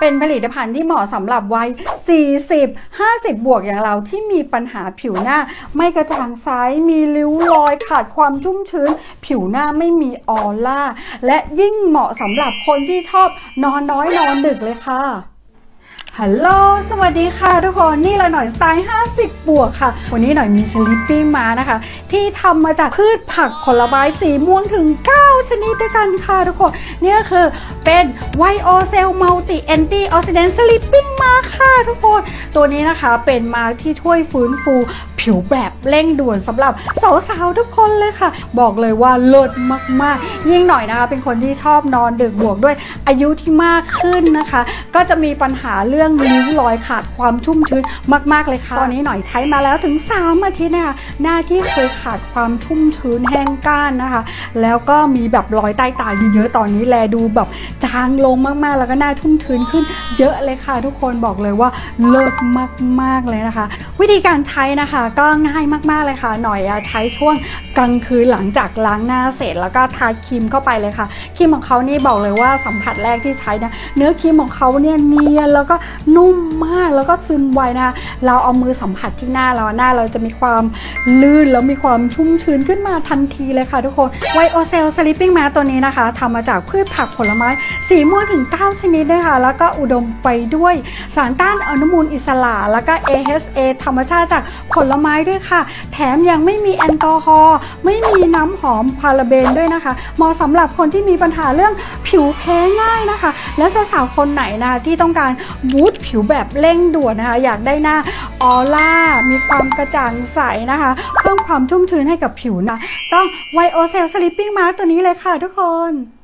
เป็นผลิตภัณฑ์ที่เหมาะสำหรับวัย 40 50 บวกอย่างเราที่มีปัญหาผิวหน้า ไม่กระจ่างใสมีริ้วรอยขาดความชุ่มชื้น ผิวหน้าไม่มีออร่า และยิ่งเหมาะสำหรับคนที่ชอบนอนน้อยนอนดึกเลยค่ะ ฮัลโหล สวัสดีค่ะทุกคน นี่เราหน่อยสไตล์ 50 บวกค่ะ วันนี้หน่อยมีสลิปปี้มานะคะ ที่ทำมาจากพืชผักผลไม้สีม่วงถึง 9 ชนิดด้วยกันค่ะทุกคน นี่ก็คือเป็นไวโอเซลมัลติแอนตี้ออกซิแดนต์สลิปปิ้งมาค่ะทุกคน ตัวนี้นะคะเป็นมาที่ช่วยฟื้นฟู ผิวแบบเร่งด่วนสำหรับสาวๆทุกคนเลยค่ะ บอกเลยว่าเลิศมากๆ ยิ่งหน่อยนะคะ เป็นคนที่ชอบนอนดึกบวกด้วยอายุที่มากขึ้นนะคะ ก็จะมีปัญหาเรื่องริ้วรอยขาดความชุ่มชื้นมาก ๆเลยค่ะ ตอนนี้หน่อยใช้มาแล้วถึง3อาทิตย์นะคะหน้าที่เคยขาดความชุ่มชื้นแห้งก้านนะคะ แล้วก็มีแบบรอยใต้ตาเยอะๆตอนนี้แลดูแบบจางลงมากๆ แล้วก็หน้าชุ่มชื้นขึ้นเยอะเลยค่ะ ทุกคนบอกเลยว่าเลิศมากๆเลยนะคะ วิธีการใช้นะคะก็ง่ายมากๆเลยค่ะ หน่อยใช้ช่วงกลางคืนหลังจากล้างหน้าเสร็จแล้วก็ทาครีมเข้าไปเลยค่ะครีมของเขานี่บอกเลยว่าสัมผัสแรกที่ใช้นะเนื้อครีมของเขาเนี่ยเนียนแล้วก็นุ่มมากแล้วก็ซึมไวนะคะเราเอามือสัมผัสที่หน้าเราหน้าเราจะมีความลื่นแล้วมีความชุ่มชื้นขึ้นมาทันทีเลยค่ะทุกคนไวโอเซลสลิปปิ้งแมตัวนี้นะคะทำมาจากพืชผักผลไม้สีม่วงถึง 9 ชนิดด้วยค่ะ แล้วก็อุดมไปด้วยสารต้านอนุมูลอิสระ แล้วก็ AHA ธรรมชาติจากผลไม้ด้วยค่ะ แถมยังไม่มีแอลกอฮอล์ไม่มีน้ำหอมพาราเบนด้วยนะคะ เหมาะสำหรับคนที่มีปัญหาเรื่องผิวแพ้ง่ายนะคะ และสาวๆคนไหนนะคะที่ต้องการบูตผิวแบบเร่งด่วนนะคะ อยากได้หน้าออร่ามีความกระจ่างใสนะคะเพิ่มความชุ่มชื้นให้กับผิวนะ ต้องไวโอเซลสลิปปิ้งมาตัวนี้เลยค่ะทุกคน